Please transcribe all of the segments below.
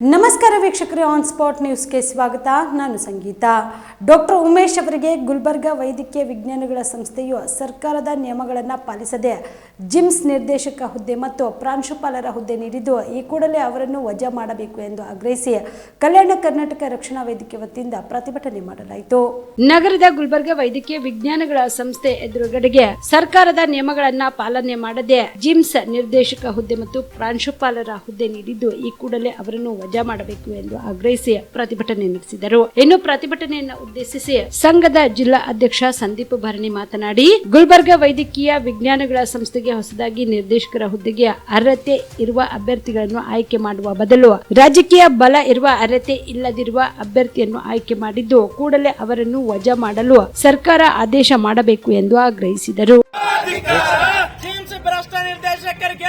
ನಮಸ್ಕಾರ ವೀಕ್ಷಕರೇ on spot ನ್ಯೂಸ್ಗೆ ಸ್ವಾಗತ. ನಾನು ಸಂಗೀತ. ಡಾಕ್ಟರ್ ಉಮೇಶ್ ಅವರಿಗೆ ಗುಲ್ಬರ್ಗಾ ವೈದ್ಯಕೀಯ ವಿಜ್ಞಾನಗಳ ಸಂಸ್ಥೆಯು ಸರ್ಕಾರದ ನಿಯಮಗಳನ್ನು ಪಾಲಿಸದೆ ಜಿಮ್ಸ್ ನಿರ್ದೇಶಕ ಹುದ್ದೆ ಮತ್ತು ಪ್ರಾಂಶುಪಾಲರ ಹುದ್ದೆ ನೀಡಿದ್ದು, ಈ ಕೂಡಲೇ ಅವರನ್ನು ವಜಾ ಮಾಡಬೇಕು ಎಂದು ಆಗ್ರಹಿಸಿ ಕಲ್ಯಾಣ ಕರ್ನಾಟಕ ರಕ್ಷಣಾ ವೇದಿಕೆ ವತಿಯಿಂದ ಪ್ರತಿಭಟನೆ ಮಾಡಲಾಯಿತು. ನಗರದ ಗುಲ್ಬರ್ಗಾ ವೈದ್ಯಕೀಯ ವಿಜ್ಞಾನಗಳ ಸಂಸ್ಥೆ ಎದುರುಗಡೆಗೆ ಸರ್ಕಾರದ ನಿಯಮಗಳನ್ನು ಪಾಲನೆ ಮಾಡದೆ ಜಿಮ್ಸ್ ನಿರ್ದೇಶಕ ಹುದ್ದೆ ಮತ್ತು ಪ್ರಾಂಶುಪಾಲರ ಹುದ್ದೆ ನೀಡಿದ್ದು, ಈ ಕೂಡಲೇ ಅವರನ್ನು ವಜಾ ಮಾಡಬೇಕು ಎಂದು ಆಗ್ರಹಿಸಿ ಪ್ರತಿಭಟನೆ ನಡೆಸಿದರು. ಇನ್ನು ಪ್ರತಿಭಟನೆಯನ್ನು ಉದ್ದೇಶಿಸಿ ಸಂಘದ ಜಿಲ್ಲಾ ಅಧ್ಯಕ್ಷ ಸಂದೀಪ್ ಭರಣಿ ಮಾತನಾಡಿ ಗುಲ್ಬರ್ಗ ವೈದ್ಯಕೀಯ ವಿಜ್ಞಾನಗಳ ಸಂಸ್ಥೆಗೆ ಹೊಸದಾಗಿ ನಿರ್ದೇಶಕರ ಹುದ್ದೆಗೆ ಅರ್ಹತೆ ಇರುವ ಅಭ್ಯರ್ಥಿಗಳನ್ನು ಆಯ್ಕೆ ಮಾಡುವ ಬದಲು ರಾಜಕೀಯ ಬಲ ಇರುವ ಅರ್ಹತೆ ಇಲ್ಲದಿರುವ ಅಭ್ಯರ್ಥಿಯನ್ನು ಆಯ್ಕೆ ಮಾಡಿದ್ದು ಕೂಡಲೇ ಅವರನ್ನು ವಜಾ ಮಾಡಲು ಸರ್ಕಾರ ಆದೇಶ ಮಾಡಬೇಕು ಎಂದು ಆಗ್ರಹಿಸಿದರು. ನಿರ್ದೇಶಕರಿಗೆ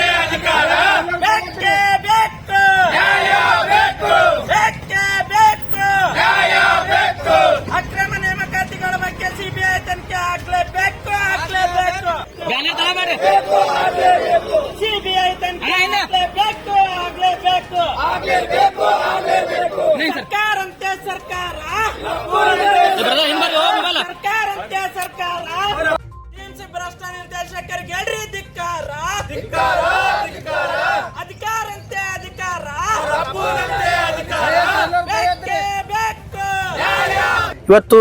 ಅಧಿಕಾರಂತೆ ಅಧಿಕಾರ. ಇವತ್ತು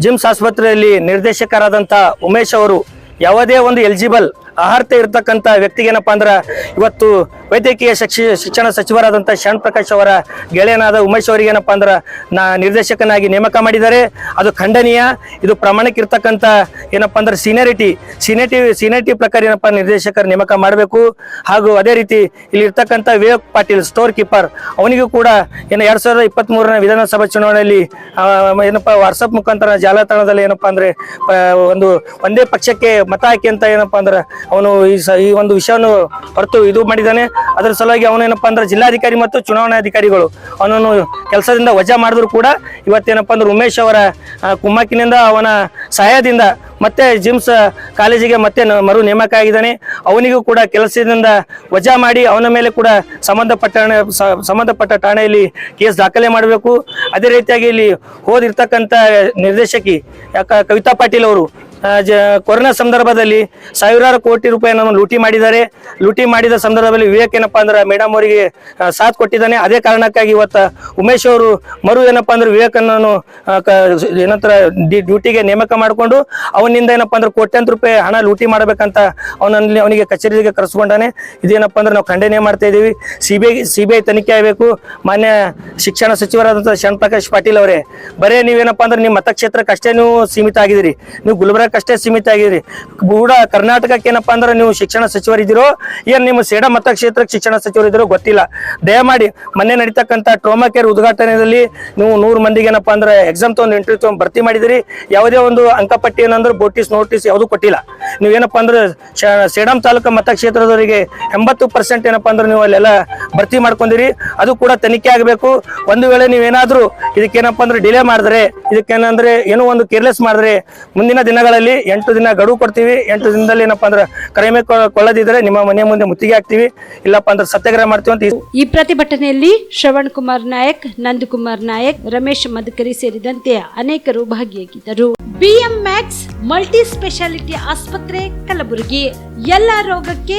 ಜಿಮ್ಸ್ ಆಸ್ಪತ್ರೆಯಲ್ಲಿ ನಿರ್ದೇಶಕರಾದಂಥ ಉಮೇಶ್ ಅವರು ಯಾವುದೇ ಒಂದು ಎಲಿಜಿಬಲ್ ಅರ್ಹತೆ ಇರತಕ್ಕಂಥ ವ್ಯಕ್ತಿಗೆ ಏನಪ್ಪಾ ಅಂದ್ರೆ ಇವತ್ತು ವೈದ್ಯಕೀಯ ಶಿಕ್ಷ ಶಿಕ್ಷಣ ಸಚಿವರಾದಂಥ ಶರಣ್ ಪ್ರಕಾಶ್ ಅವರ ಗೆಳೆಯನಾದ ಉಮೇಶ್ ಅವರಿಗೆ ಏನಪ್ಪಾ ಅಂದ್ರೆ ನಾ ನಿರ್ದೇಶಕನಾಗಿ ನೇಮಕ ಮಾಡಿದ್ದಾರೆ. ಅದು ಖಂಡನೀಯ. ಇದು ಪ್ರಮಾಣಕ್ಕೆ ಇರ್ತಕ್ಕಂಥ ಏನಪ್ಪಾ ಅಂದ್ರೆ ಸೀನಿಯರಿಟಿ ಸೀನಿಯರಿಟಿ ಸೀನಿಯರಿಟಿ ಪ್ರಕಾರ ಏನಪ್ಪಾ ನಿರ್ದೇಶಕರ ನೇಮಕ ಮಾಡಬೇಕು. ಹಾಗೂ ಅದೇ ರೀತಿ ಇಲ್ಲಿ ಇರ್ತಕ್ಕಂಥ ವಿವೇಕ್ ಪಾಟೀಲ್ ಸ್ಟೋರ್ ಕೀಪರ್ ಅವನಿಗೂ ಕೂಡ ಏನು ಎರಡ್ ಸಾವಿರದ ಇಪ್ಪತ್ತ್ ಮೂರನೇ ವಿಧಾನಸಭಾ ಚುನಾವಣೆಯಲ್ಲಿ ಏನಪ್ಪ ವಾಟ್ಸಪ್ ಮುಖಾಂತರ ಜಾಲತಾಣದಲ್ಲಿ ಏನಪ್ಪಾ ಅಂದ್ರೆ ಒಂದು ಒಂದೇ ಪಕ್ಷಕ್ಕೆ ಮತ ಹಾಕಿ ಅಂತ ಏನಪ್ಪಾ ಅಂದ್ರೆ ಅವನು ಈ ಸ, ಈ ಒಂದು ವಿಷಯವನ್ನು ಹೊರತು ಇದು ಮಾಡಿದ್ದಾನೆ. ಅದರ ಸಲುವಾಗಿ ಅವನು ಏನಪ್ಪಾ ಅಂದ್ರೆ ಜಿಲ್ಲಾಧಿಕಾರಿ ಮತ್ತು ಚುನಾವಣಾಧಿಕಾರಿಗಳು. ಅವನನ್ನು ಕೆಲಸದಿಂದ ವಜಾ ಮಾಡಿದ್ರು ಕೂಡ ಇವತ್ತೇನಪ್ಪ ಅಂದ್ರೆ ಉಮೇಶ್ ಅವರ ಕುಮ್ಮಕ್ಕಿನಿಂದ ಅವನ ಸಹಾಯದಿಂದ ಮತ್ತೆ ಜಿಮ್ಸ್ ಕಾಲೇಜಿಗೆ ಮತ್ತೆ ಮರು ನೇಮಕ ಆಗಿದ್ದಾನೆ. ಅವನಿಗೂ ಕೂಡ ಕೆಲಸದಿಂದ ವಜಾ ಮಾಡಿ ಅವನ ಮೇಲೆ ಕೂಡ ಸಂಬಂಧಪಟ್ಟ ಸಂಬಂಧಪಟ್ಟ ಠಾಣೆಯಲ್ಲಿ ಕೇಸ್ ದಾಖಲೆ ಮಾಡಬೇಕು. ಅದೇ ರೀತಿಯಾಗಿ ಇಲ್ಲಿ ಹೋದಿರ್ತಕ್ಕಂಥ ನಿರ್ದೇಶಕಿ ಕವಿತಾ ಪಾಟೀಲ್ ಅವರು ಜ, ಕೊರೋನಾ ಸಂದರ್ಭದಲ್ಲಿ ಸಾವಿರಾರು ಕೋಟಿ ರೂಪಾಯಿಯನ್ನು ಲೂಟಿ ಮಾಡಿದ್ದಾರೆ. ಲೂಟಿ ಮಾಡಿದ ಸಂದರ್ಭದಲ್ಲಿ ವಿವೇಕ್ ಏನಪ್ಪಾ ಅಂದ್ರೆ ಮೇಡಮ್ ಅವರಿಗೆ ಸಾಥ್ ಕೊಟ್ಟಿದ್ದಾನೆ. ಅದೇ ಕಾರಣಕ್ಕಾಗಿ ಇವತ್ತು ಉಮೇಶ್ ಅವರು ಮರು ಏನಪ್ಪಾ ಅಂದ್ರೆ ವಿವೇಕನ್ನು ಏನಂತರ ಡ್ಯೂಟಿಗೆ ನೇಮಕ ಮಾಡಿಕೊಂಡು ಅವನಿಂದ ಏನಪ್ಪಾ ಅಂದ್ರೆ ಕೋಟ್ಯಾಂತರ ರೂಪಾಯಿ ಹಣ ಲೂಟಿ ಮಾಡಬೇಕಂತ ಅವನಲ್ಲಿ, ಅವನಿಗೆ ಕಚೇರಿಗೆ ಕರೆಸ್ಕೊಂಡಾನೆ. ಇದೇನಪ್ಪಾ ಅಂದ್ರೆ ನಾವು ಖಂಡನೆ ಮಾಡ್ತಾ ಇದ್ದೀವಿ. ಸಿಬಿಐ ಸಿಬಿಐ ತನಿಖೆ ಆಗಬೇಕು. ಮಾನ್ಯ ಶಿಕ್ಷಣ ಸಚಿವರಾದಂತಹ ಶರಣ್ ಪ್ರಕಾಶ್ ಪಾಟೀಲ್ ಅವರೇ, ಬರೇ ನೀವೇನಪ್ಪಾ ಅಂದ್ರೆ ನಿಮ್ಮ ಮತಕ್ಷೇತ್ರಕ್ಕೆ ಅಷ್ಟೇ ನೀವು ಸೀಮಿತ ಆಗಿದ್ದೀರಿ. ನೀವು ಗುಲ್ಬರ್ಗಕ್ಕಷ್ಟೇ ಸೀಮಿತ ಆಗಿರಿ ಕೂಡ ಕರ್ನಾಟಕಕ್ಕೆ ಏನಪ್ಪ ಅಂದ್ರೆ ನೀವು ಶಿಕ್ಷಣ ಸಚಿವರಿದ್ದೀರೋ, ಏನ್ ನಿಮ್ಮ ಸೇಡ ಮತಕ್ಷೇತ್ರಕ್ಕೆ ಶಿಕ್ಷಣ ಸಚಿವರಿದ್ದೀರೋ ಗೊತ್ತಿಲ್ಲ. ದಯಮಾಡಿ ಮೊನ್ನೆ ನಡೀತಕ್ಕಂಥ ಟ್ರೋಮಾ ಕೇರ್ ಉದ್ಘಾಟನೆಯಲ್ಲಿ ನೀವು ನೂರು ಮಂದಿಗೆ ಏನಪ್ಪ ಅಂದ್ರೆ ಎಕ್ಸಾಮ್ ತಗೊಂಡು ಇಂಟರ್ವ್ಯೂ ತಗೊಂಡು ಭರ್ತಿ ಮಾಡಿದಿರಿ. ಯಾವುದೇ ಒಂದು ಅಂಕಪಟ್ಟಿ ಏನಂದ್ರೆ ಬೋಟಿಸ್ ನೋಟಿಸ್ ಯಾವುದು ಕೊಟ್ಟಿಲ್ಲ. ನೀವೇನಪ್ಪ ಅಂದ್ರೆ ಸೇಡಂ ತಾಲೂಕು ಮತಕ್ಷೇತ್ರದವರಿಗೆ ಎಂಬತ್ತು ಪರ್ಸೆಂಟ್ ಏನಪ್ಪಾ ಅಂದ್ರೆ ನೀವು ಅಲ್ಲೆಲ್ಲ ಭರ್ತಿ ಮಾಡ್ಕೊಂಡಿರಿ. ಅದು ಕೂಡ ತನಿಖೆ ಆಗಬೇಕು. ಒಂದು ವೇಳೆ ನೀವೇನಾದ್ರೂ ಇದಕ್ಕೇನಪ್ಪ ಅಂದ್ರೆ ಡಿಲೇ ಮಾಡಿದ್ರೆ, ಇದಕ್ಕೇನಂದ್ರೆ ಏನೋ ಒಂದು ಕೇರ್ಲೆಸ್ ಮಾಡಿದ್ರೆ, ಮುಂದಿನ ದಿನಗಳಲ್ಲಿ ಎಂಟು ದಿನ ಗಡುವು ಕೊಡ್ತೀವಿ. ಎಂಟು ದಿನದಲ್ಲಿ ಏನಪ್ಪಾ ಅಂದ್ರೆ ಕಡಿಮೆ ಕೊಳ್ಳದಿದ್ರೆ ನಿಮ್ಮ ಮನೆ ಮುಂದೆ ಮುತ್ತಿಗೆ ಹಾಕ್ತಿವಿ. ಇಲ್ಲಪ್ಪ ಅಂದ್ರೆ ಸತ್ಯಾಗ್ರಹ ಮಾಡ್ತೀವಿ ಅಂತ ಈ ಪ್ರತಿಭಟನೆಯಲ್ಲಿ ಶ್ರವಣ್ ಕುಮಾರ್ ನಾಯಕ್ ನಂದಕುಮಾರ್ ನಾಯಕ್, ರಮೇಶ್ ಮದಕರಿ ಸೇರಿದಂತೆ ಅನೇಕರು ಭಾಗಿಯಾಗಿದ್ದರು. ಬಿಎಂ ಮ್ಯಾಕ್ಸ್ ಮಲ್ಟಿ ಸ್ಪೆಷಾಲಿಟಿ ಆಸ್ಪತ್ರೆ ಕಲಬುರಗಿ. ಎಲ್ಲ ರೋಗಕ್ಕೆ